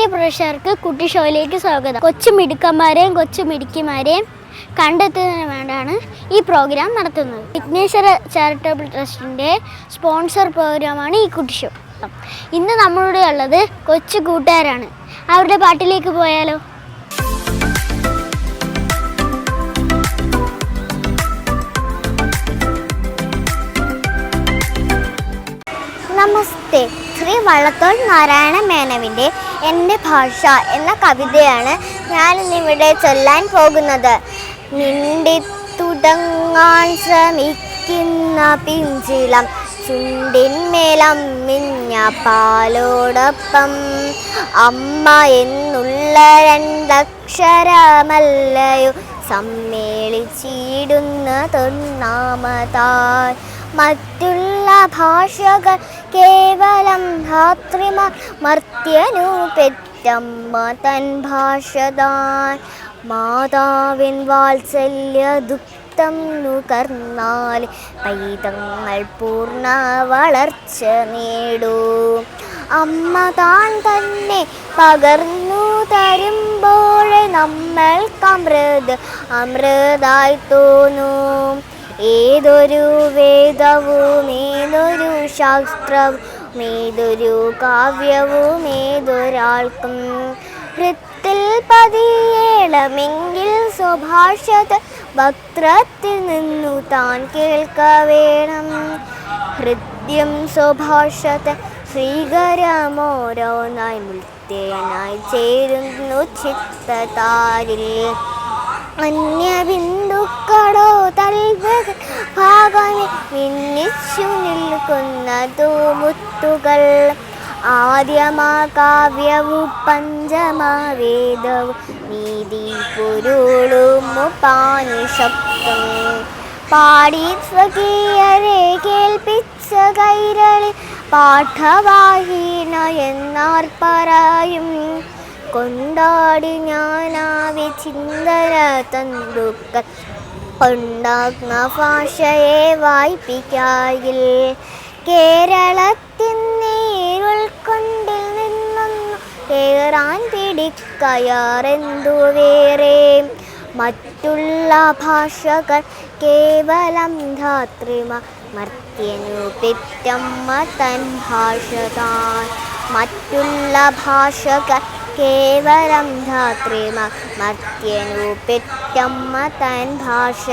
മാന്യ പ്രേക്ഷകർക്ക് കുട്ടി ഷോയിലേക്ക് സ്വാഗതം. കൊച്ചു മിടുക്കന്മാരെയും കൊച്ചു മിടുക്കിമാരെയും കണ്ടെത്തുന്നതിന് വേണ്ടിയാണ് ഈ പ്രോഗ്രാം നടത്തുന്നത്. വിഘ്നേശ്വര ചാരിറ്റബിൾ ട്രസ്റ്റിന്റെ സ്പോൺസർ പ്രോഗ്രാമാണ് ഈ കുട്ടി ഷോ ഇന്ന് നമ്മളുടെ ഉള്ളത് കൊച്ചു കൂട്ടുകാരാണ്. അവരുടെ പാട്ടിലേക്ക് പോയാലോ? നമസ്തേ. ശ്രീ വള്ളത്തോൾ നാരായണ മേനവിന്റെ എന്റെ ഭാഷ എന്ന കവിതയാണ് ഞാനിന്നിവിടെ ചൊല്ലാൻ പോകുന്നത്. മിണ്ടി തുടങ്ങാൻ ശ്രമിക്കുന്ന പിഞ്ചിലം ചുണ്ടിന്മേലം മിഞ്ഞ പാലോടൊപ്പം. അമ്മ എന്നുള്ള രണ്ടക്ഷരമല്ലയോ സമ്മേളിച്ചിടുന്ന തൊന്നാമതായി മറ്റുള്ള ഭാഷകൾ കേവലം ധാത്രിമാർ മർത്യനു പെറ്റമ്മ തൻ ഭാഷ താൻ മാതാവിൻ വാത്സല്യ ദുഃഖം നുകർന്നാൽ പൈതങ്ങൾ പൂർണ വളർച്ച നേടൂ. അമ്മ താൻ തന്നെ പകർന്നു തരുമ്പോൾ നമ്മൾക്ക് അമൃത് അമൃതായി തോന്നും. ഏതൊരു വേദവും ഏതൊരു ശാസ്ത്രവും ഏതൊരു കാവ്യവും ഏതൊരാൾക്കും ഹൃത്തിൽ പതിയേളമെങ്കിൽ സ്വഭാഷത വക്രത്തിൽ നിന്നു താൻ കേൾക്ക വേണം. ഹൃദ്യം സ്വഭാഷത ശ്രീകരമോരോന്നായി മുത്തേനായി ചേരുന്നു ചിത്തതാരിൽ. അന്യബിന്ദുക്കളോ തൽവക ഭാഗമേ മിന്നിച്ചു നിൽക്കുന്നതു മുത്തുകൾ. ആദ്യമാ കാവ്യവും പഞ്ചമാ വേദവും. നീതി പൊരുളും ഉപാനിഷത്തും. പാടി സ്വകീയരെ കേൾപ്പിച്ച കൈരളി പാഠവാഹീന എന്നാർ പറയും. കൊണ്ടാടി ഞാനാവി ചിന്തന തന്തുക്കൾ. ഉണ്ടാക്കുന്ന ഭാഷയെ വായിപ്പിക്കായിൽ കേരളത്തിൻ നീരുൾക്കൊണ്ടിൽ നിന്നൊന്നു കേറാൻ പിടിക്കയാറെന്തു വേറെ? മറ്റുള്ള ഭാഷകൾ കേവലം ധാത്രിമ മർത്യനു പെറ്റമ്മ തൻ ഭാഷ താൻ മറ്റുള്ള ഭാഷകൾ കേവലം ധാത്രിമ മർത്യനു പെറ്റമ്മ തൻ ഭാഷ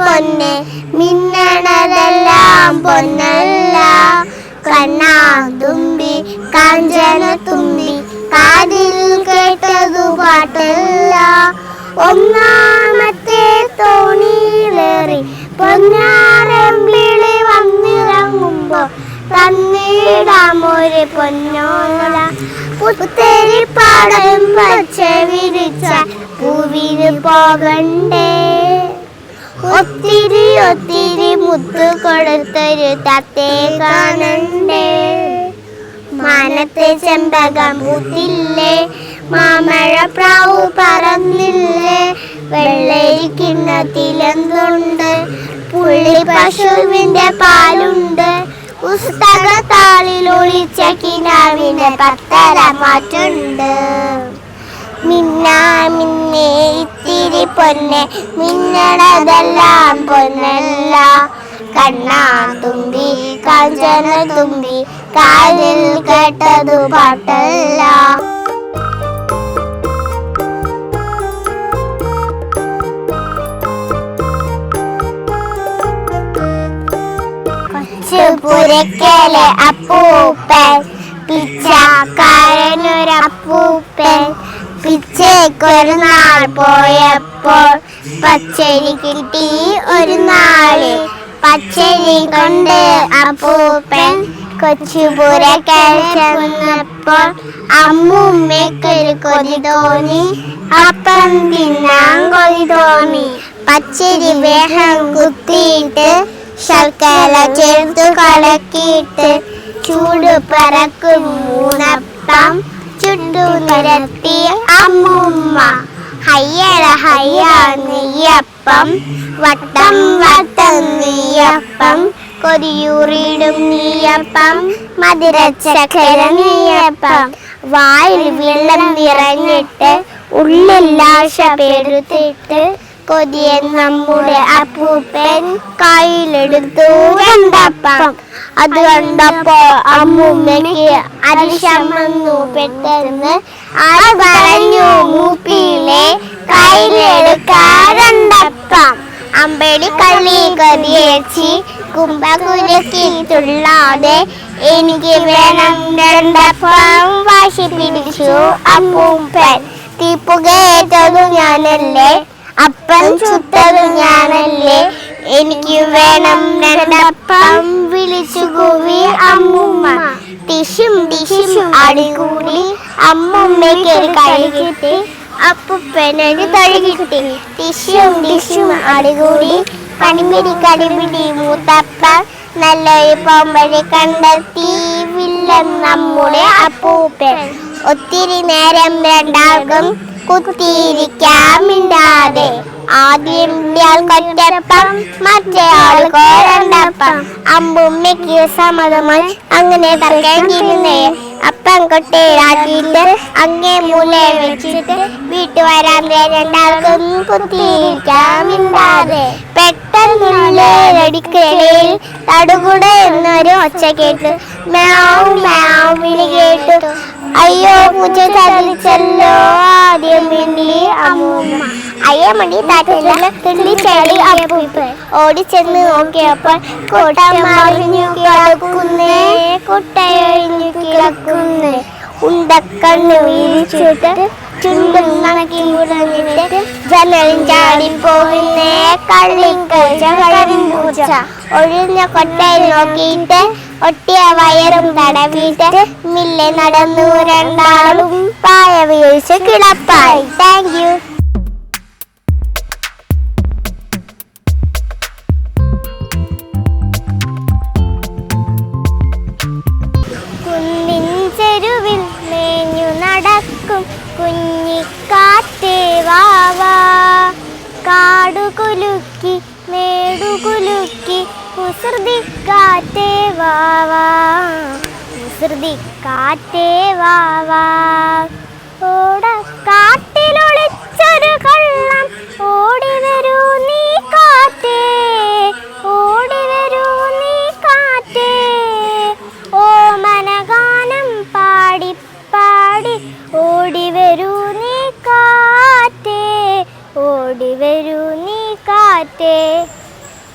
പൊന്നെ മിന്നണതെല്ലാം പൊന്നല്ല. കണ്ണാ തുമ്പി കാഞ്ചന തുമ്പി കാതിൽ കേട്ടതു പാട്ടല്ല. ഒന്നാമത്തെ തോണിയിലേറി പൊന്നാറമ്പിളി വന്നിറങ്ങുമ്പോ തന്നിടാം ഒരു പൊന്നോല പുത്തരി പാടം പച്ച വിരിച്ച പൂവിന് പോകണ്ടേ. ഒത്തിരി ഒത്തിരി മുത്തു കൊടുത്തൊരു തത്തേ കാണണ്ടേ. മാനത്തെ ചെമ്പകം പൂത്തില്ലേ? മാമഴ പ്രാവു പറന്നില്ലേ? വെള്ളരിക്കിണ്ണത്തിലെന്തുണ്ട് പുള്ളി പശുവിന്റെ പാലുണ്ട്. പുസ്തക താളിൽ ഒളിച്ച കിനാവിന്റെ പത്തര മാറ്റുണ്ട് മിന്നാ മിന്നേ ഇത്തിരി പൊന്നെ മിന്നണതെല്ലാം പൊന്നല്ല. കണ്ണാ തുമ്പി കാഞ്ചന തുമ്പി കാലിൽ കേട്ടതു പാട്ടല്ല. പുരക്കലെ അപ്പൂപ്പൻ പിച്ചക്കാരനൊരപ്പൂപ്പൻ പിച്ചേക്കൊരു നാൾ പോയപ്പോൾ പച്ചരി കിട്ടി ഒരു നാൾ പച്ചരി കൊണ്ട് അപ്പൂപ്പൻ കൊച്ചുപുരക്കൽ ചെന്നപ്പോൾ അമ്മൂമ്മയ്ക്കൊരു കൊതി തോന്നി. അപ്പം തിന്നാൻ കൊതി തോന്നി. പച്ചരി വേഗം കുത്തിയിട്ട് ശർക്കര ചേർത്ത് കലക്കിയിട്ട് ചൂട് പറക്കും മൂന്നപ്പം. ചുട്ടു നിരത്തി അമ്മുമ്മ ഹയ്യറ ഹയ്യ നെയ്യപ്പം. വട്ടം വട്ടം നെയ്യപ്പം. കൊതിയൂറിടും നെയ്യപ്പം. മധുരച്ചക്കര നെയ്യപ്പം. വായിൽ വെള്ളം നിറഞ്ഞിട്ട് ഉള്ളില്ലാശ പെരുത്തിട്ട് കൊതിയ നമ്മുടെ അപ്പൂപ്പൻ കയ്യിലെടുത്തു. വെണ്ടപ്പം അത് കണ്ടപ്പോ അമ്മൂമ്മയ്ക്ക് അരിശം വന്നു പെട്ടെന്ന് ആ പറഞ്ഞു മൂപ്പിയിലെ കയ്യിലെടുക്കാറുണ്ടപ്പം അമ്പടി കള്ളി കതിയേച്ചി കുമ്പകുരക്കി തുള്ളാതെ എനിക്ക് വേണം രണ്ടപ്പം വാശി പിടിച്ചു അപ്പൂപ്പൻ. തീപ്പുകയേറ്റതു ഞാനല്ലേ അപ്പം ചുട്ടതു ഞാനല്ലേ. എനിക്ക് വേണം രണ്ടപ്പം വിളിച്ചു കൂവി അമ്മുമ്മ. ടിഷും ടിഷും അടികൂടി അമ്മുമ്മയ്ക്ക് ഒരു കൈ കിട്ടി. അപ്പുപ്പനൊരു തൊഴി കിട്ടി. ടിഷും ടിഷും അടികൂടി കടിപിടി കടിമിടി മൂത്തപ്പ നല്ലൊരു പോമ്പഴി കണ്ടെത്തി. വില്ലൻ നമ്മുടെ അപ്പൂപ്പൻ. ഒത്തിരി നേരം രണ്ടാൾക്കും കുത്തിയിരിക്കാമിണ്ടാതെ ആദ്യം ഇയാൾ കൊറ്റപ്പം മറ്റേ ആൾ കോരണ്ടപ്പം. അമ്പുമ്മയ്ക്ക് സമ്മതമായി അങ്ങനെ തർക്കിരുന്നേ അപ്പം കൊട്ടയിലാക്കിയിട്ട് അങ്ങേ മൂല വെച്ചിട്ട് വീട്ടു വരാൻ രണ്ടാൾക്കും കുത്തിയിരിക്കാമിണ്ടാതെ പെട്ടെന്നുള്ളടിക്കലയിൽ തടുകുട എന്നൊരു ഒച്ച കേട്ടു. മ്യാവ് മ്യാവ് വിളി കേട്ടു. അയ്യോ പൂച്ച ചതിച്ചല്ലോ ആദ്യം മിണ്ടി അമ്മൂമ്മ. അയ്യമ്മടി താറ്റില്ല തുള്ളി ചാടി ഓടിച്ചെന്ന് നോക്കിയപ്പോൾ ഉണ്ടക്കണ്ണ് വീരിച്ചിട്ട് ചുണ്ടും കള്ളിപ്പൂച്ച കരിമ്പൂച്ച ഒഴിഞ്ഞ കൊട്ടയിൽ നോക്കിയിട്ട് ഒട്ടിയ വയറും തടവിട്ട് മില്ലെ നടന്നു രണ്ടാളും പായ വീഴ്ച കിളപ്പായി താങ്ക് യു കുസൃതിക്കാറ്റേ വാവാ ഓട കാട്ടിലൊളിച്ചൊരു കള്ളം. ഓടി വരൂ നീ കാറ്റേ. ഓടി വരൂ നീ കാറ്റേ. ഓ മനഗാനം പാടി പാടി. ഓടി വരൂ നീ കാറ്റേ. ഓടി വരൂ നീ കാറ്റേ.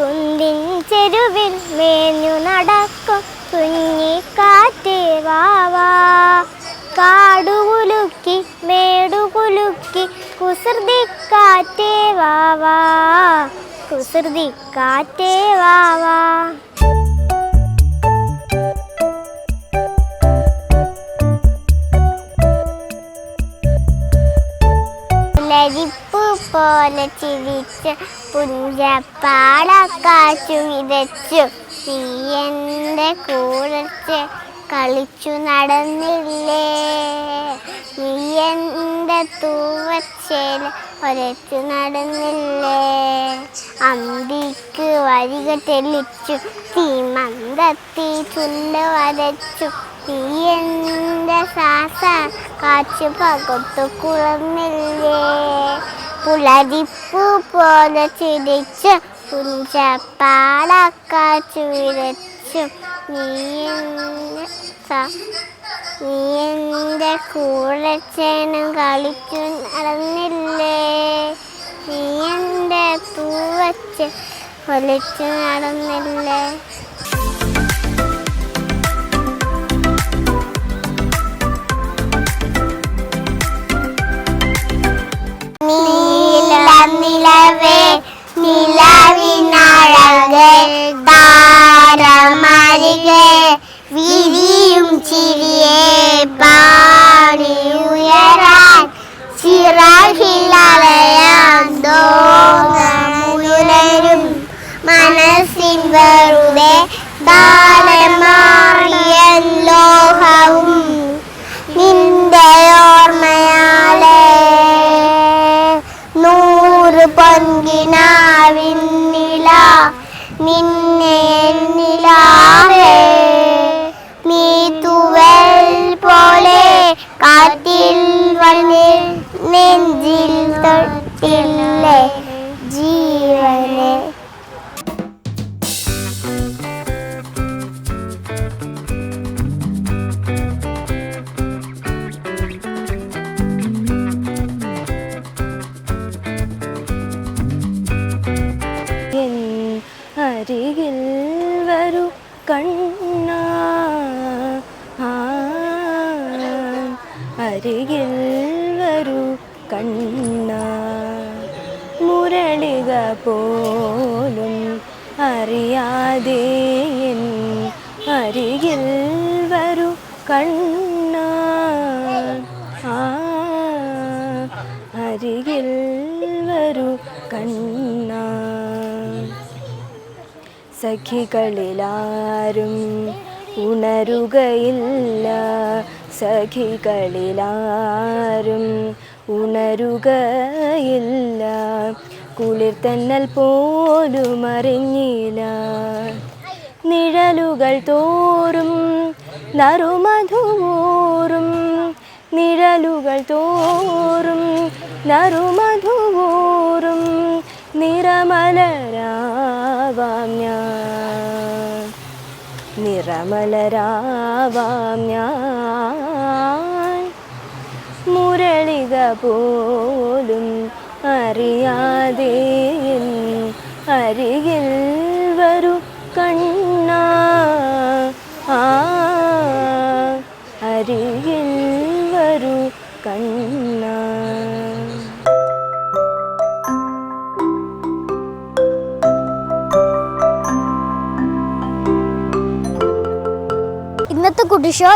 കുന്തിൻ ചെരുവിൽ മേഞ്ഞു നടക്കും. കുഞ്ഞിക്കാറ്റേ വാവാ കാടുകുലുക്കി മേടുകുലുക്കി കുസൃതിക്കാറ്റേ വാവാ കുസൃതിക്കാറ്റേ വാവാ പോലെ ചിരിച്ച് പുഞ്ചപ്പാടക്കാശു വിതച്ചു നീ കൂടത്ത് കളിച്ചു നടന്നില്ലേ? നീയെന്റെ തൂവച്ചേല ഒരച്ചു നടന്നില്ലേ? അമ്പിക്ക് വരിക തെളിച്ചു തീമന്തത്തി ചുല്ല വരച്ചു. നീ ശ്വാസ കാച്ചു പകത്തു കുളന്നില്ലേ പുലരിപ്പു പോലെ ചിരിച്ചു പുഞ്ചപ്പാടക്കാച്ചു വിരച്ചു നീ എന്റെ സ- നീ എന്റെ കൂടെ ചേനും കളിച്ചു നടന്നില്ലേ? നീ എന്റെ പൂവച്ച് ഒലിച്ചു നടന്നില്ലേ? നീല നിലവേ நிலவின் அழகே മിന്നൽ നിലാവേ. നീ തുവൽ പോലെ കാറ്റിൽ വന്നിൽ നെഞ്ചിൽ തൊട്ടില്ലേ. മുരളിക പോലും അറിയാതെ അരികിൽ വരൂ കണ്ണ. അരികിൽ വരൂ കണ്ണ. സഖികളിലാരും ഉണരുകയില്ല. സഖികളിലാരും ഉണരുകയില്ല. കുളിർ തന്നൽ പോലും അറിഞ്ഞില്ല. നിഴലുകൾ തോറും നറുമധുവോറും നിഴലുകൾ തോറും നറുമധുവോറും നിറമലരാവാം ഞാൻ. നിറമലരാവാം ഞാൻ. മുരളിക പോലും അറിയാതെ അരികിൽ വരൂ കണ്ണ. ആ അരികിൽ വരൂ കണ്ണ. ഇന്നത്തെ കുട്ടി ഷോ